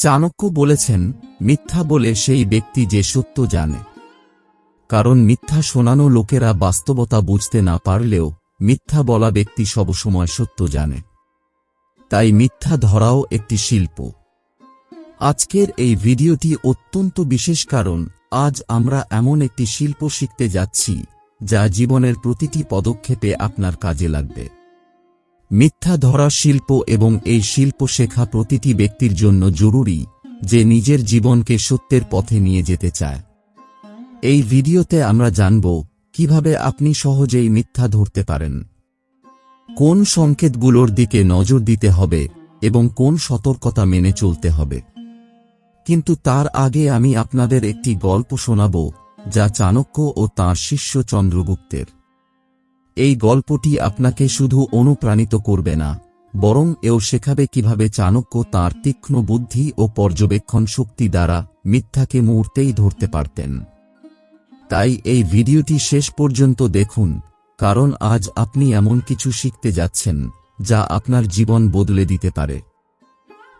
চাণক্য বলেছেন, মিথ্যা বলে সেই ব্যক্তি যে সত্য জানে। কারণ মিথ্যা শোনানো লোকেরা বাস্তবতা বুঝতে না পারলেও মিথ্যা বলা ব্যক্তি সবসময় সত্য জানে। তাই মিথ্যা ধরাও একটি শিল্প। আজকের এই ভিডিওটি অত্যন্ত বিশেষ কারণ, আজ আমরা এমন একটি শিল্প শিখতে যাচ্ছি, যা জীবনের প্রতিটি পদক্ষেপে আপনার কাজে লাগবে। মিথ্যা ধরা শিল্প এবং এই শিল্প শেখা প্রতিটি ব্যক্তির জন্য জরুরি, যে নিজের জীবনকে সত্যের পথে নিয়ে যেতে চায়। এই ভিডিওতে আমরা জানব, কীভাবে আপনি সহজেই মিথ্যা ধরতে পারেন। কোন সংকেতগুলোর দিকে নজর দিতে হবে এবং কোন সতর্কতা মেনে চলতে হবে। কিন্তু তার আগে আমি আপনাদের একটি গল্প শোনাব, যা চাণক্য ও তাঁর শিষ্য চন্দ্রগুপ্তের। এই গল্পটি আপনাকে শুধু অনুপ্রাণিত করবে না, বরং এও শেখাবে কীভাবে চাণক্য তাঁর তীক্ষ্ণ বুদ্ধি ও পর্যবেক্ষণ শক্তি দ্বারা মিথ্যাকে মুহূর্তেই ধরতে পারতেন। তাই এই ভিডিওটি শেষ পর্যন্ত দেখুন, কারণ আজ আপনি এমন কিছু শিখতে যাচ্ছেন, যা আপনার জীবন বদলে দিতে পারে।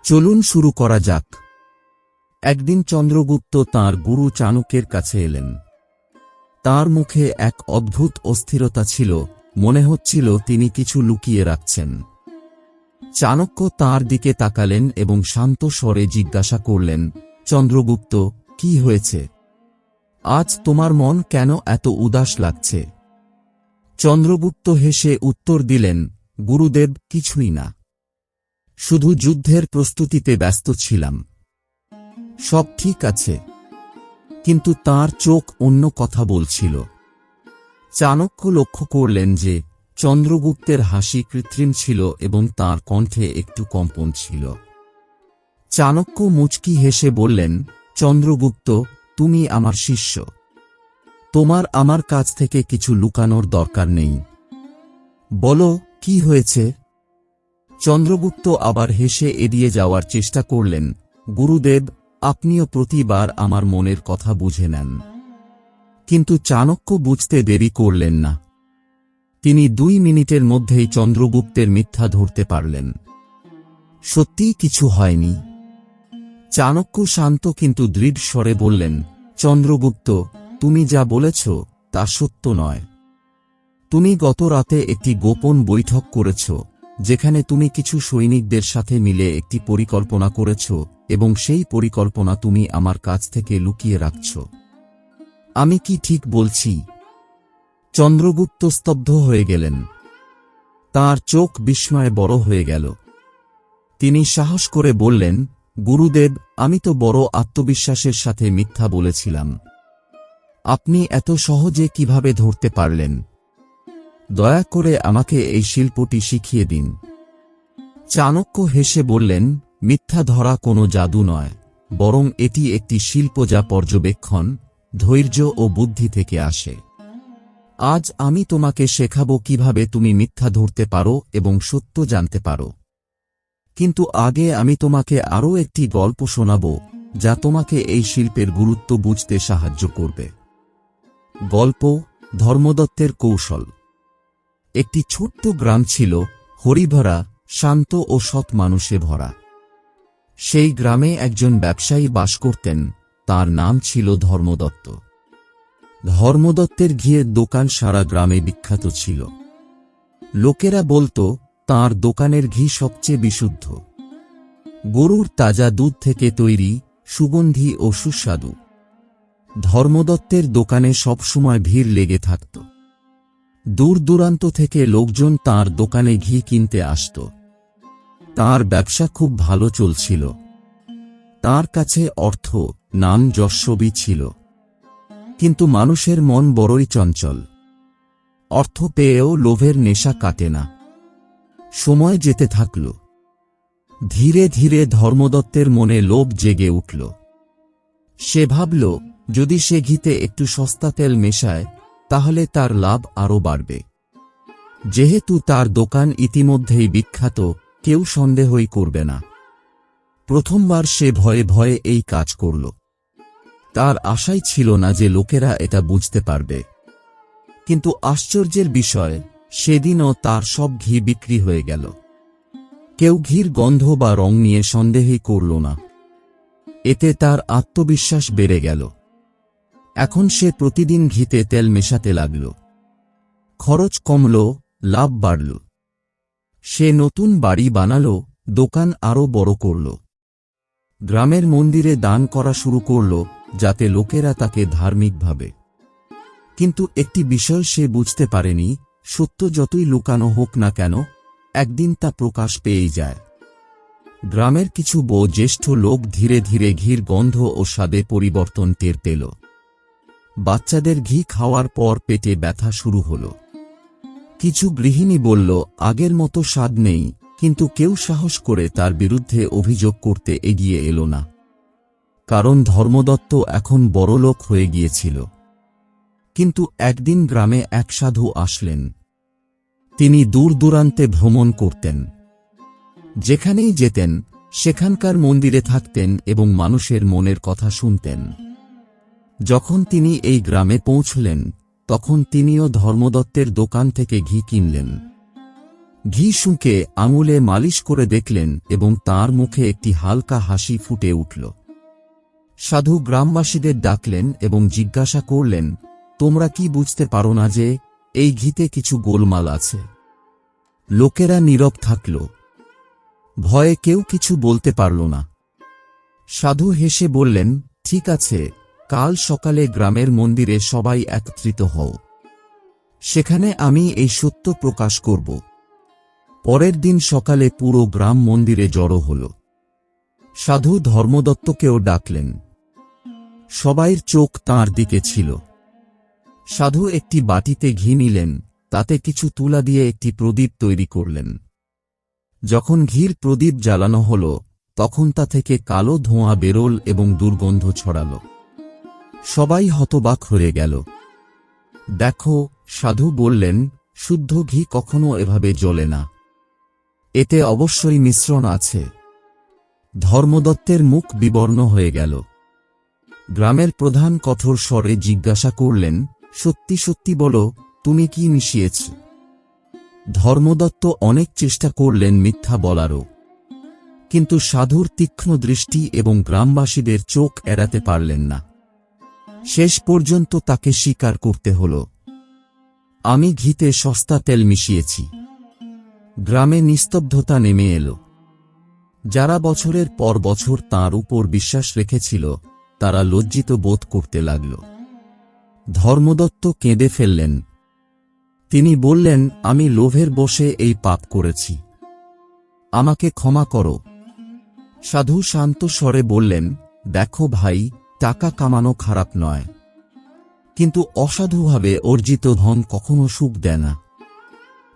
চলুন শুরু করা যাক। একদিন চন্দ্রগুপ্ত তাঁর গুরু চাণক্যের কাছে এলেন। তার মুখে এক অদ্ভুত অস্থিরতা ছিল, মনে হচ্ছিল তিনি কিছু লুকিয়ে রাখছেন। চাণক্য তার দিকে তাকালেন এবং শান্ত স্বরে জিজ্ঞাসা করলেন, চন্দ্রগুপ্ত, কি হয়েছে? আজ তোমার মন কেন এত উদাস লাগছে? চন্দ্রগুপ্ত হেসে উত্তর দিলেন, গুরুদেব, কিছুই না। শুধু যুদ্ধের প্রস্তুতিতে ব্যস্ত ছিলাম। সব ঠিক আছে। কিন্তু তার চোখ অন্য কথা বলছিল। চাণক্য লক্ষ্য করলেন যে চন্দ্রগুপ্তের হাসি কৃত্রিম ছিল এবং তার কণ্ঠে একটু কম্পন ছিল। চাণক্য মুচকি হেসে বললেন, চন্দ্রগুপ্ত, তুমি আমার শিষ্য। তোমার আমার কাছ থেকে কিছু লুকানোর দরকার নেই। বলো, কি হয়েছে? চন্দ্রগুপ্ত আবার হেসে এড়িয়ে যাওয়ার চেষ্টা করলেন। গুরুদেব আপনিও প্রতিবার আমার মনের কথা বুঝে নেন। কিন্তু চাণক্য বুঝতে দেরি করলেন না। তিনি দুই মিনিটের মধ্যেই চন্দ্রগুপ্তের মিথ্যা ধরতে পারলেন। সত্যিই কিছু হয়নি। চাণক্য শান্ত কিন্তু দৃঢ় স্বরে বললেন, চন্দ্রগুপ্ত, তুমি যা বলেছ তা সত্য নয়। তুমি গত রাতে একটি গোপন বৈঠক করেছ, যেখানে তুমি কিছু সৈনিকদের সাথে মিলে একটি পরিকল্পনা করেছ এবং সেই পরিকল্পনা তুমি আমার কাছ থেকে লুকিয়ে রাখছ। আমি কি ঠিক বলছি? চন্দ্রগুপ্ত স্তব্ধ হয়ে গেলেন। তার চোখ বিস্ময়ে বড় হয়ে গেল। তিনি সাহস করে বললেন, গুরুদেব, আমি তো বড় আত্মবিশ্বাসের সাথে মিথ্যা বলেছিলাম। আপনি এত সহজে কীভাবে ধরতে পারলেন? দয়া করে আমাকে এই শিল্পটি শিখিয়ে দিন। চাণক্য হেসে বললেন মিথ্যা ধরা কোনো জাদু নয়, বরং এটি একটি শিল্প যা পর্যবেক্ষণ, ধৈর্য ও বুদ্ধি থেকে আসে। আজ আমি তোমাকে শেখাবো কীভাবে তুমি মিথ্যা ধরতে পারো এবং সত্য জানতে পারো। কিন্তু আগে আমি তোমাকে আরও একটি গল্প শোনাব, যা তোমাকে এই শিল্পের গুরুত্ব বুঝতে সাহায্য করবে। গল্প ধর্মদত্তের কৌশল। একটি ছোট্ট গ্রাম ছিল হরিভরা, শান্ত ও সৎ মানুষে ভরা। সেই গ্রামে একজন ব্যবসায়ী বাস করতেন, তার নাম ছিল ধর্মদত্ত। ধর্মদত্তের ঘিয়ের দোকান সারা গ্রামে বিখ্যাত ছিল। লোকেরা বলতো, তার দোকানের ঘি সবচেয়ে বিশুদ্ধ। গরুর তাজা দুধ থেকে তৈরি, সুগন্ধি ও সুস্বাদু। ধর্মদত্তের দোকানে সবসময় ভিড় লেগে থাকত। দূর দূরান্ত থেকে লোকজন তার দোকানে ঘি কিনতে আসত। তার ব্যবসা খুব ভালো চলছিল। তার কাছে অর্থ নাম যশবি ছিল। কিন্তু মানুষের মন বড়ই চঞ্চল। অর্থ পেয়েও লোভের নেশা কাটে না। সময় যেতে থাকল। ধীরে ধীরে ধর্মদত্তের মনে লোভ জেগে উঠল। সে ভাবল, যদি সে ঘিতে একটু সস্তা তেল মেশায়, তাহলে তার লাভ আরও বাড়বে। যেহেতু তার দোকান ইতিমধ্যেই বিখ্যাত কেউ সন্দেহই করবে না। প্রথমবার সে ভয়ে ভয়ে এই কাজ করল। তার আশাই ছিল না যে লোকেরা এটা বুঝতে পারবে। কিন্তু আশ্চর্যের বিষয়, সেদিনও তার সব ঘি বিক্রি হয়ে গেল। কেউ ঘির গন্ধ বা রং নিয়ে সন্দেহই করল না। এতে তার আত্মবিশ্বাস বেড়ে গেল। এখন সে প্রতিদিন ঘিতে তেল মেশাতে লাগল। খরচ কমল, লাভ বাড়ল। সে নতুন বাড়ি বানাল, দোকান আরও বড় করল। গ্রামের মন্দিরে দান করা শুরু করল, যাতে লোকেরা তাকে ধার্মিক ভাবে কিন্তু একটি বিষয় সে বুঝতে পারেনি, সত্য যতই লুকানো হোক না কেন, একদিন তা প্রকাশ পেয়েই যায়। গ্রামের কিছু জ্যেষ্ঠ লোক ধীরে ধীরে ঘির গন্ধ ও স্বাদে পরিবর্তন টের পেল। বাচ্চাদের ঘি খাওয়ার পর পেটে ব্যথা শুরু হল। কিছু গৃহিণী বলল, আগের মতো স্বাদ নেই, কিন্তু কেউ সাহস করে তার বিরুদ্ধে অভিযোগ করতে এগিয়ে এলো না। কারণ ধর্মদত্ত এখন বড়লোক হয়ে গিয়েছিল। কিন্তু একদিন গ্রামে এক সাধু আসলেন। তিনি দূর দূরান্তে ভ্রমণ করতেন। যেখানেই যেতেন, সেখানকার মন্দিরে থাকতেন এবং মানুষের মনের কথা শুনতেন। যখন তিনি এই গ্রামে পৌঁছলেন তখন তিনিও ধর্মদত্তের দোকান থেকে ঘি কিনলেন। ঘি শুঁকে আঙুলে মালিশ করে দেখলেন এবং তার মুখে একটি হালকা হাসি ফুটে উঠল। সাধু গ্রামবাসীদের ডাকলেন এবং জিজ্ঞাসা করলেন, তোমরা কি বুঝতে পারো না যে এই ঘিতে কিছু গোলমাল আছে? লোকেরা নীরব থাকল। ভয়ে কেউ কিছু বলতে পারল না। সাধু হেসে বললেন, ঠিক আছে কাল সকালে গ্রামের মন্দিরে সবাই একত্রিত হও। সেখানে আমি এই সত্য প্রকাশ করব। পরের দিন সকালে পুরো গ্রাম মন্দিরে জড়ো হল। সাধু ধর্মদত্তকেও ডাকলেন। সবাইর চোখ তাঁর দিকে ছিল। সাধু একটি বাটিতে ঘি নিলেন, তাতে কিছু তুলা দিয়ে একটি প্রদীপ তৈরি করলেন। যখন ঘির প্রদীপ জ্বালানো হল, তখন তা থেকে কালো ধোঁয়া বেরোল এবং দুর্গন্ধ ছড়াল। সবাই হতবাক হয়ে গেল। দেখো, সাধু বললেন, শুদ্ধ ঘি কখনো এভাবে জ্বলে না। এতে অবশ্যই মিশ্রণ আছে। ধর্মদত্তের মুখ বিবর্ণ হয়ে গেল। গ্রামের প্রধান কঠোর স্বরে জিজ্ঞাসা করলেন, সত্যি সত্যি বলো, তুমি কি মিশিয়েছ? ধর্মদত্ত অনেক চেষ্টা করলেন মিথ্যা বলারও। কিন্তু সাধুর তীক্ষ্ণ দৃষ্টি এবং গ্রামবাসীদের চোখ এড়াতে পারলেন না। শেষ পর্যন্ত তাকে স্বীকার করতে হল। আমি ঘিতে সস্তা তেল মিশিয়েছি। গ্রামে নিস্তব্ধতা নেমে এলো। যারা বছরের পর বছর তার উপর বিশ্বাস রেখেছিল, তারা লজ্জিত বোধ করতে লাগল। ধর্মদত্ত কেঁদে ফেললেন। তিনি বললেন, আমি লোভের বসে এই পাপ করেছি। আমাকে ক্ষমা করো। সাধু শান্ত স্বরে বললেন, দেখো ভাই টাকা কামানো খারাপ নয়। কিন্তু অসাধুভাবে অর্জিত ধন কখনো সুখ দেয় না।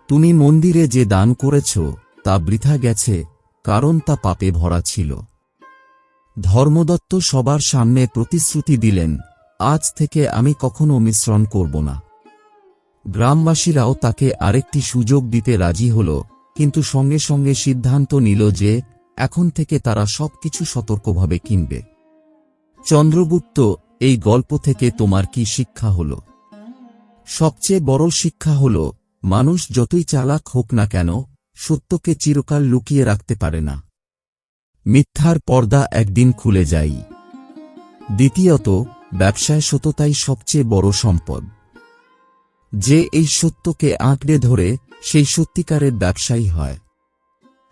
তুমি মন্দিরে যে দান করেছ, তা বৃথা গেছে, কারণ তা পাপে ভরা ছিল। ধর্মদত্ত সবার সামনে প্রতিশ্রুতি দিলেন, আজ থেকে আমি কখনো মিশ্রণ করব না। গ্রামবাসীরাও তাকে আরেকটি সুযোগ দিতে রাজি হল, কিন্তু সঙ্গে সঙ্গে সিদ্ধান্ত নিল যে, এখন থেকে তারা সবকিছু সতর্কভাবে কিনবে। চন্দ্রগুপ্ত, এই গল্প থেকে তোমার কি শিক্ষা হল? সবচেয়ে বড় শিক্ষা হল, মানুষ যতই চালাক হোক না কেন, সত্যকে চিরকাল লুকিয়ে রাখতে পারে না। মিথ্যার পর্দা একদিন খুলে যাই দ্বিতীয়ত, ব্যবসায় সততাই সবচেয়ে বড় সম্পদ। যে এই সত্যকে আঁকড়ে ধরে, সেই সত্যিকারের ব্যবসায়ী হয়।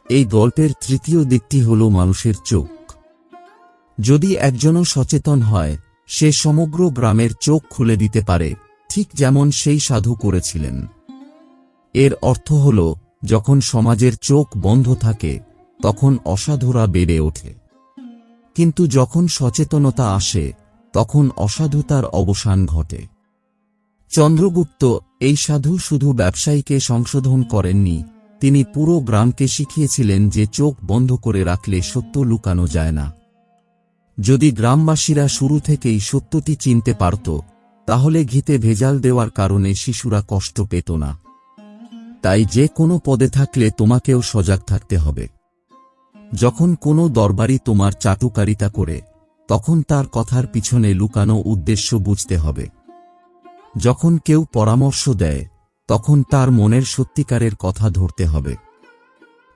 এই গল্পের তৃতীয় দিকটি হল মানুষের চোখ। যদি একজনও সচেতন হয়, সে সমগ্র গ্রামের চোখ খুলে দিতে পারে, ঠিক যেমন সেই সাধু করেছিলেন। এর অর্থ হল, যখন সমাজের চোখ বন্ধ থাকে, তখন অসাধুরা বেড়ে ওঠে। কিন্তু যখন সচেতনতা আসে, তখন অসাধুতার অবসান ঘটে। চন্দ্রগুপ্ত এই সাধু শুধু ব্যবসায়ীকে সংশোধন করেননি, তিনি পুরো গ্রামকে শিখিয়েছিলেন যে চোখ বন্ধ করে রাখলে সত্য লুকানো যায় না। যদি গ্রামবাসীরা শুরু থেকেই সত্যটি চিনতে পারত, তাহলে ঘিতে ভেজাল দেওয়ার কারণে শিশুরা কষ্ট পেত না। তাই যে কোনো পদে থাকলে তোমাকেও সজাগ থাকতে হবে। যখন কোনো দরবারি তোমার চাটুকারিতা করে, তখন তার কথার পিছনে লুকানো উদ্দেশ্য বুঝতে হবে। যখন কেউ পরামর্শ দেয়, তখন তার মনের সত্যিকারের কথা ধরতে হবে।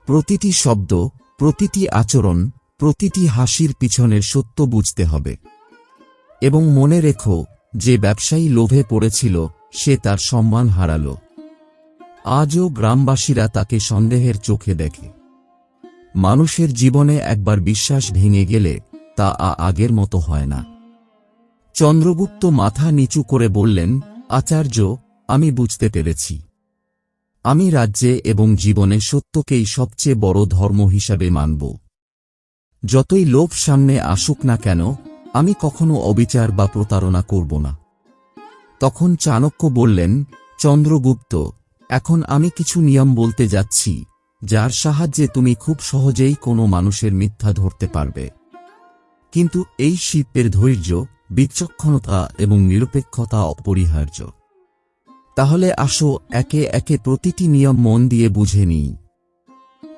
প্রতিটি শব্দ, প্রতিটি আচরণ প্রতিটি হাসির পিছনের সত্য বুঝতে হবে। এবং মনে রেখো, যে ব্যবসায়ী লোভে পড়েছিল, সে তার সম্মান হারাল। আজও গ্রামবাসীরা তাকে সন্দেহের চোখে দেখে। মানুষের জীবনে একবার বিশ্বাস ভেঙে গেলে, তা আ আগের মতো হয় না। চন্দ্রগুপ্ত মাথা নিচু করে বললেন, আচার্য, আমি বুঝতে পেরেছি। আমি রাজ্যে এবং জীবনে সত্যকেই সবচেয়ে বড় ধর্ম হিসাবে মানব। যতই লোভ সামনে আসুক না কেন, আমি কখনো অবিচার বা প্রতারণা করব না। তখন চাণক্য বললেন, চন্দ্রগুপ্ত, এখন আমি কিছু নিয়ম বলতে যাচ্ছি, যার সাহায্যে তুমি খুব সহজেই কোনো মানুষের মিথ্যা ধরতে পারবে। কিন্তু এই শিল্পের ধৈর্য, বিচক্ষণতা এবং নিরপেক্ষতা অপরিহার্য। তাহলে আসো একে একে প্রতিটি নিয়ম মন দিয়ে বুঝে নিই।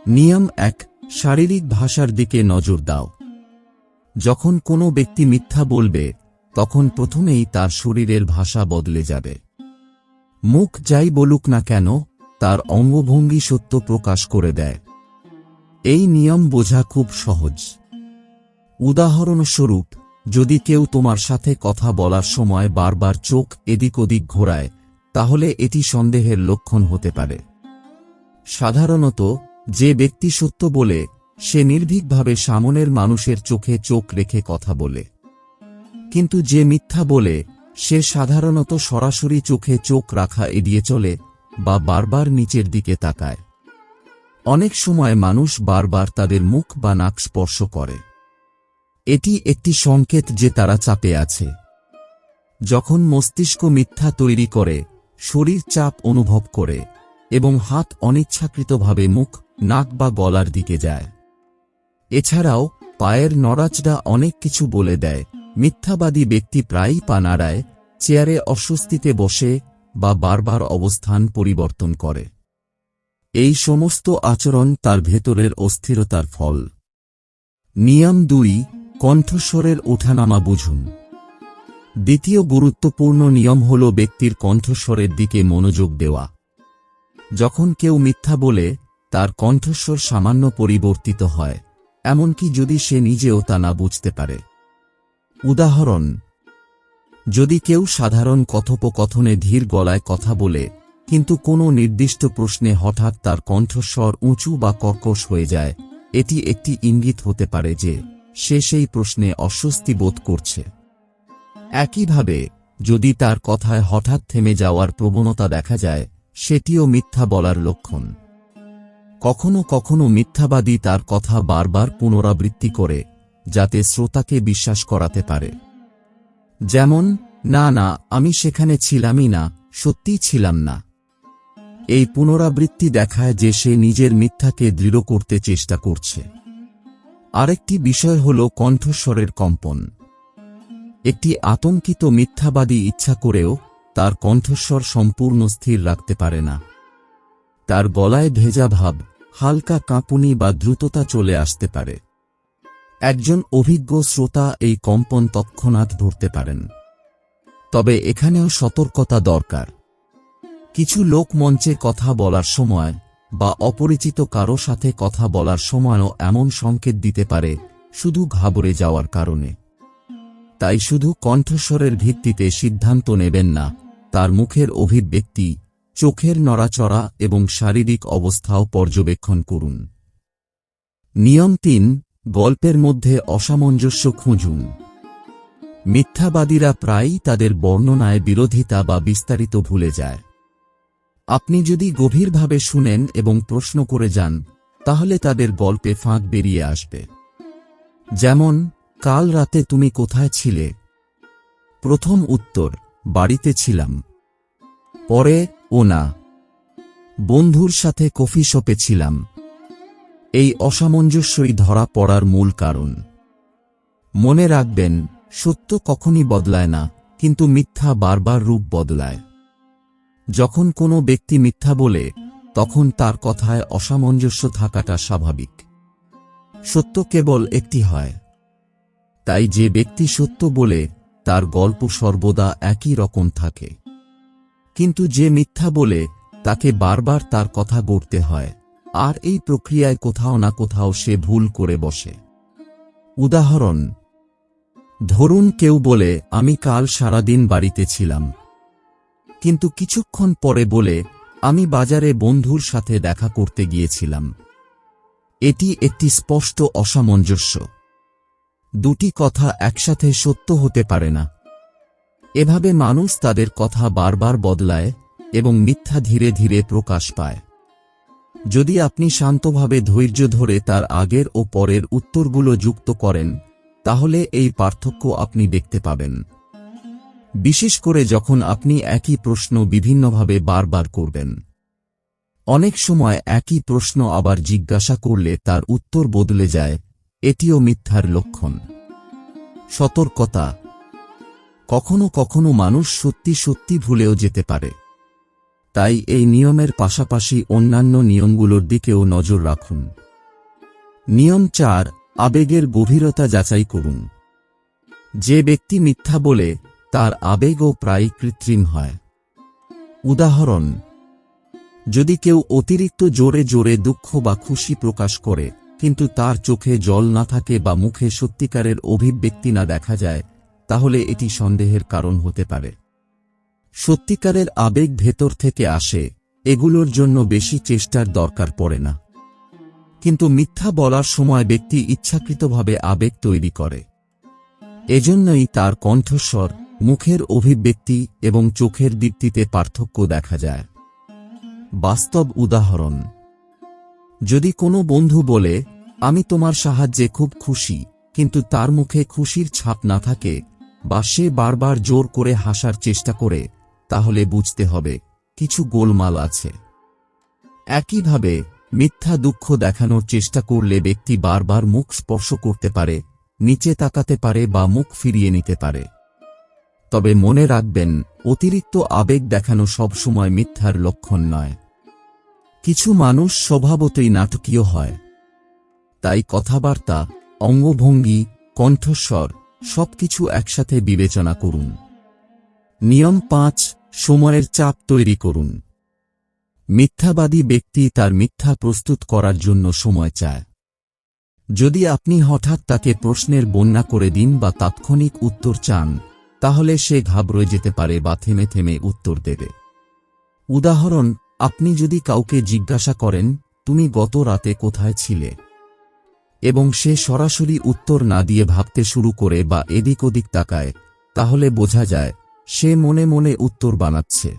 নিয়ম এক শারীরিক ভাষার দিকে নজর দাও। যখন কোনো ব্যক্তি মিথ্যা বলবে, তখন প্রথমেই তার শরীরের ভাষা বদলে যাবে। মুখ যাই বলুক না কেন, তার অঙ্গভঙ্গি সত্য প্রকাশ করে দেয়। এই নিয়ম বোঝা খুব সহজ। উদাহরণস্বরূপ, যদি কেউ তোমার সাথে কথা বলার সময় বারবার চোখ এদিক ওদিক ঘোরায়, তাহলে এটি সন্দেহের লক্ষণ হতে পারে। সাধারণত যে ব্যক্তি সত্য বলে, সে নির্ভীকভাবে সামনের মানুষের চোখে চোখ রেখে কথা বলে। কিন্তু যে মিথ্যা বলে, সে সাধারণত সরাসরি চোখে চোখ রাখা এড়িয়ে চলে বা বারবার নিচের দিকে তাকায়। অনেক সময় মানুষ বারবার তাদের মুখ বা নাক স্পর্শ করে। এটি একটি সংকেত যে তারা চাপে আছে। যখন মস্তিষ্ক মিথ্যা তৈরি করে, শরীর চাপ অনুভব করে এবং হাত অনিচ্ছাকৃতভাবে মুখ নাক বা গলার দিকে যায়। এছাড়াও পায়ের নড়াচড়া অনেক কিছু বলে দেয়। মিথ্যাবাদী ব্যক্তি প্রায়ই পা নাড়ায়, চেয়ারে অস্বস্তিতে বসে বা বারবার অবস্থান পরিবর্তন করে। এই সমস্ত আচরণ তার ভেতরের অস্থিরতার ফল। নিয়ম দুই, কণ্ঠস্বরের ওঠানামা বুঝুন। দ্বিতীয় গুরুত্বপূর্ণ নিয়ম হল ব্যক্তির কণ্ঠস্বরের দিকে মনোযোগ দেওয়া। যখন কেউ মিথ্যা বলে তার কণ্ঠস্বর সামান্য পরিবর্তিত হয়, এমনকি যদি সে নিজেও তা না বুঝতে পারে। উদাহরণ, যদি কেউ সাধারণ কথোপকথনে ধীর গলায় কথা বলে, কিন্তু কোনো নির্দিষ্ট প্রশ্নে হঠাৎ তার কণ্ঠস্বর উঁচু বা কর্কশ হয়ে যায়, এটি একটি ইঙ্গিত হতে পারে যে, সে সেই প্রশ্নে অস্বস্তি বোধ করছে। একইভাবে, যদি তার কথায় হঠাৎ থেমে যাওয়ার প্রবণতা দেখা যায়, সেটিও মিথ্যা বলার লক্ষণ। কখনো কখনো মিথ্যাবাদী তার কথা বারবার পুনরাবৃত্তি করে, যাতে শ্রোতাকে বিশ্বাস করাতে পারে। যেমন, না না, আমি সেখানে ছিলামই না, সত্যিই ছিলাম না। এই পুনরাবৃত্তি দেখায় যে সে নিজের মিথ্যাকে দৃঢ় করতে চেষ্টা করছে। আরেকটি বিষয় হল কণ্ঠস্বরের কম্পন। একটি আতঙ্কিত মিথ্যাবাদী ইচ্ছা করেও তার কণ্ঠস্বর সম্পূর্ণ স্থির রাখতে পারে না। তার গলায় ভেজা ভাব, হালকা কাঁপুনি বা দ্রুততা চলে আসতে পারে। একজন অভিজ্ঞ শ্রোতা এই কম্পন তৎক্ষণাৎ ধরতে পারেন। তবে এখানেও সতর্কতা দরকার। কিছু লোক মঞ্চে কথা বলার সময় বা অপরিচিত কারও সাথে কথা বলার সময়ও এমন সংকেত দিতে পারে, শুধু ঘাবড়ে যাওয়ার কারণে। তাই শুধু কণ্ঠস্বরের ভিত্তিতে সিদ্ধান্ত নেবেন না, তার মুখের অভিব্যক্তি চোখের নড়াচড়া এবং শারীরিক অবস্থাও পর্যবেক্ষণ করুন। নিয়ম তিন, গল্পের মধ্যে অসামঞ্জস্য খুঁজুন। মিথ্যাবাদীরা প্রায়ই তাদের বর্ণনায় বিরোধিতা বা বিস্তারিত ভুলে যায়। আপনি যদি গভীরভাবে শুনেন এবং প্রশ্ন করে যান, তাহলে তাদের গল্পে ফাঁক বেরিয়ে আসবে। যেমন, কাল রাতে তুমি কোথায় ছিলে? প্রথম উত্তর, বাড়িতে ছিলাম। পরে ও না। বন্ধুর সাথে কফি শপে ছিলাম। এই অসামঞ্জস্যই ধরা পড়ার মূল কারণ। মনে রাখবেন, সত্য কখনই বদলায় না, কিন্তু মিথ্যা বারবার রূপ বদলায়। যখন কোনো ব্যক্তি মিথ্যা বলে, তখন তার কথায় অসামঞ্জস্য থাকাটা স্বাভাবিক। সত্য কেবল একটি হয়। তাই যে ব্যক্তি সত্য বলে, তার গল্প সর্বদা একই রকম থাকে। কিন্তু যে মিথ্যা বলে, তাকে বারবার তার কথা গড়তে হয়, আর এই প্রক্রিয়ায় কোথাও না কোথাও সে ভুল করে বসে। উদাহরণ, ধরুন কেউ বলে, আমি কাল সারাদিন বাড়িতে ছিলাম। কিন্তু কিছুক্ষণ পরে বলে, আমি বাজারে বন্ধুর সাথে দেখা করতে গিয়েছিলাম। এটি একটি স্পষ্ট অসামঞ্জস্য। দুটি কথা একসাথে সত্য হতে পারে না। এভাবে মানুষ তাদের কথা বারবার বদলায় এবং মিথ্যা ধীরে ধীরে প্রকাশ পায়। যদি আপনি শান্তভাবে ধৈর্য ধরে তার আগের ও পরের উত্তরগুলো যুক্ত করেন, তাহলে এই পার্থক্য আপনি দেখতে পাবেন। বিশেষ করে যখন আপনি একই প্রশ্ন বিভিন্নভাবে বারবার করবেন। অনেক সময় একই প্রশ্ন আবার জিজ্ঞাসা করলে তার উত্তর বদলে যায়, এটিও মিথ্যার লক্ষণ। সতর্কতা কখনো কখনো মানুষ সত্যি সত্যি ভুলেও যেতে পারে। তাই এই নিয়মের পাশাপাশি অন্যান্য নিয়মগুলোর দিকেও নজর রাখুন। নিয়ম চার, আবেগের গভীরতা যাচাই করুন। যে ব্যক্তি মিথ্যা বলে, তার আবেগও প্রায় কৃত্রিম হয়। উদাহরণ, যদি কেউ অতিরিক্ত জোরে জোরে দুঃখ বা খুশি প্রকাশ করে, কিন্তু তার চোখে জল না থাকে বা মুখে সত্যিকারের অভিব্যক্তি না দেখা যায় তাহলে এটি সন্দেহের কারণ হতে পারে। সত্যিকারের আবেগ ভেতর থেকে আসে, এগুলোর জন্য বেশি চেষ্টার দরকার পড়ে না। কিন্তু মিথ্যা বলার সময় ব্যক্তি ইচ্ছাকৃতভাবে আবেগ তৈরি করে। এজন্যই তার কণ্ঠস্বর, মুখের অভিব্যক্তি এবং চোখের দীপ্তিতে পার্থক্য দেখা যায়। বাস্তব উদাহরণ, যদি কোনো বন্ধু বলে, আমি তোমার সাহায্যে খুব খুশি, কিন্তু তার মুখে খুশির ছাপ না থাকে বা সে বারবার জোর করে হাসার চেষ্টা করে, তাহলে বুঝতে হবে কিছু গোলমাল আছে। একইভাবে, মিথ্যা দুঃখ দেখানোর চেষ্টা করলে ব্যক্তি বারবার মুখ স্পর্শ করতে পারে, নিচে তাকাতে পারে বা মুখ ফিরিয়ে নিতে পারে। তবে মনে রাখবেন, অতিরিক্ত আবেগ দেখানো সবসময় মিথ্যার লক্ষণ নয়। কিছু মানুষ স্বভাবতই নাটকীয় হয়। তাই কথাবার্তা, অঙ্গভঙ্গি, কণ্ঠস্বর সবকিছু একসাথে বিবেচনা করুন। নিয়ম পাঁচ সময়ের চাপ তৈরি করুন। মিথ্যাবাদী ব্যক্তি তার মিথ্যা প্রস্তুত করার জন্য সময় চায়। যদি আপনি হঠাৎ তাকে প্রশ্নের বন্যা করে দিন বা তাৎক্ষণিক উত্তর চান, তাহলে সে ঘাবড়ে যেতে পারে বা থেমে থেমে উত্তর দেবে। উদাহরণ, আপনি যদি কাউকে জিজ্ঞাসা করেন, তুমি গত রাতে কোথায় ছিলে? এবং সে সরাসরি উত্তর না দিয়ে ভাবতে শুরু করে বা এদিক ওদিক তাকায়, তাহলে বোঝা যায়, সে মনে মনে উত্তর বানাচ্ছে।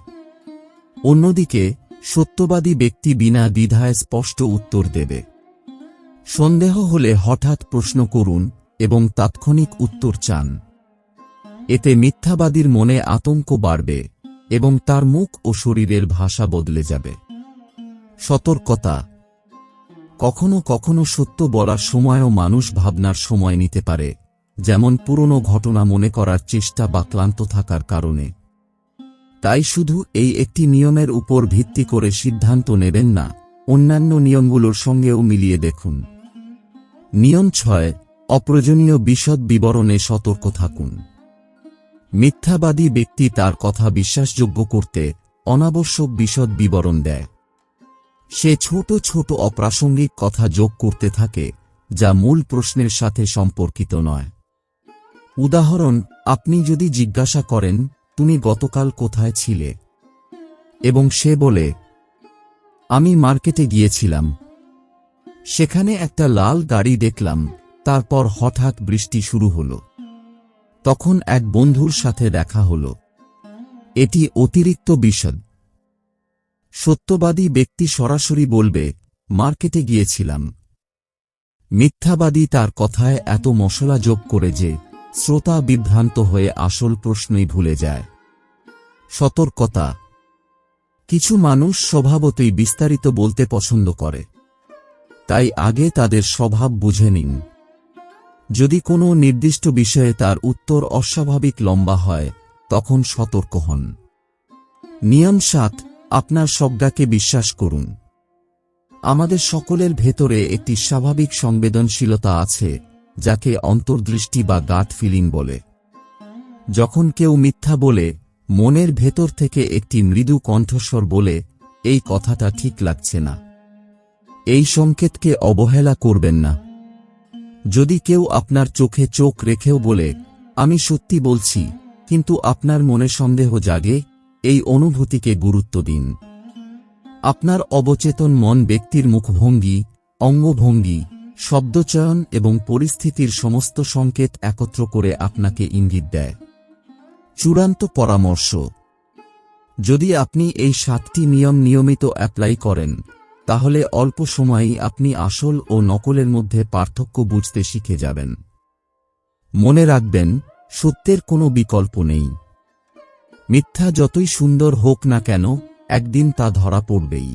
অন্যদিকে, সত্যবাদী ব্যক্তি বিনা দ্বিধায় স্পষ্ট উত্তর দেবে। সন্দেহ হলে হঠাৎ প্রশ্ন করুন এবং তাৎক্ষণিক উত্তর চান। এতে মিথ্যাবাদীর মনে আতঙ্ক বাড়বে এবং তার মুখ ও শরীরের ভাষা বদলে যাবে। সতর্কতা কখনো কখনো সত্য বলার সময়ও মানুষ ভাবনার সময় নিতে পারে, যেমন পুরনো ঘটনা মনে করার চেষ্টা বা ক্লান্ত থাকার কারণে। তাই শুধু এই একটি নিয়মের উপর ভিত্তি করে সিদ্ধান্ত নেবেন না, অন্যান্য নিয়মগুলোর সঙ্গেও মিলিয়ে দেখুন। নিয়ম ছয়, অপ্রয়োজনীয় বিশদ বিবরণে সতর্ক থাকুন। মিথ্যাবাদী ব্যক্তি তার কথা বিশ্বাসযোগ্য করতে অনাবশ্যক বিশদ বিবরণ দেয়। সে ছোট ছোট অপ্রাসঙ্গিক কথা যোগ করতে থাকে, যা মূল প্রশ্নের সাথে সম্পর্কিত নয়। উদাহরণ, আপনি যদি জিজ্ঞাসা করেন, তুমি গতকাল কোথায় ছিলে? এবং সে বলে, আমি মার্কেটে গিয়েছিলাম। সেখানে একটা লাল গাড়ি দেখলাম, তারপর হঠাৎ বৃষ্টি শুরু হল। তখন এক বন্ধুর সাথে দেখা হল। এটি অতিরিক্ত বিশদ। সত্যবাদী ব্যক্তি সরাসরি বলবে, মার্কেটে গিয়েছিলাম। মিথ্যাবাদী তার কথায় এত মশলা যোগ করে যে, শ্রোতা বিভ্রান্ত হয়ে আসল প্রশ্নই ভুলে যায়। সতর্কতা। কিছু মানুষ স্বভাবতই বিস্তারিত বলতে পছন্দ করে। তাই আগে তাদের স্বভাব বুঝে নিন। যদি কোনো নির্দিষ্ট বিষয়ে তার উত্তর অস্বাভাবিক লম্বা হয়, তখন সতর্ক হন। নিয়ম সাত। আপনার সজ্ঞাকে বিশ্বাস করুন। আমাদের সকলের ভেতরে একটি স্বাভাবিক সংবেদনশীলতা আছে, যাকে অন্তর্দৃষ্টি বা গাট ফিলিং বলে। যখন কেউ মিথ্যা বলে, মনের ভেতর থেকে একটি মৃদু কণ্ঠস্বর বলে, এই কথাটা ঠিক লাগছে না। এই সংকেতকে অবহেলা করবেন না। যদি কেউ আপনার চোখে চোখ রেখেও বলে, আমি সত্যি বলছি, কিন্তু আপনার মনে সন্দেহ জাগে এই অনুভূতিকে গুরুত্ব দিন। আপনার অবচেতন মন ব্যক্তির মুখভঙ্গি, অঙ্গভঙ্গি, শব্দচয়ন এবং পরিস্থিতির সমস্ত সংকেত একত্র করে আপনাকে ইঙ্গিত দেয়। চূড়ান্ত পরামর্শ। যদি আপনি এই সাতটি নিয়ম নিয়মিত অ্যাপ্লাই করেন, তাহলে অল্প সময়েই আপনি আসল ও নকলের মধ্যে পার্থক্য বুঝতে শিখে যাবেন। মনে রাখবেন, সত্যের কোনো বিকল্প নেই। মিথ্যা যতই সুন্দর হোক না কেন একদিন তা ধরা পড়বেই।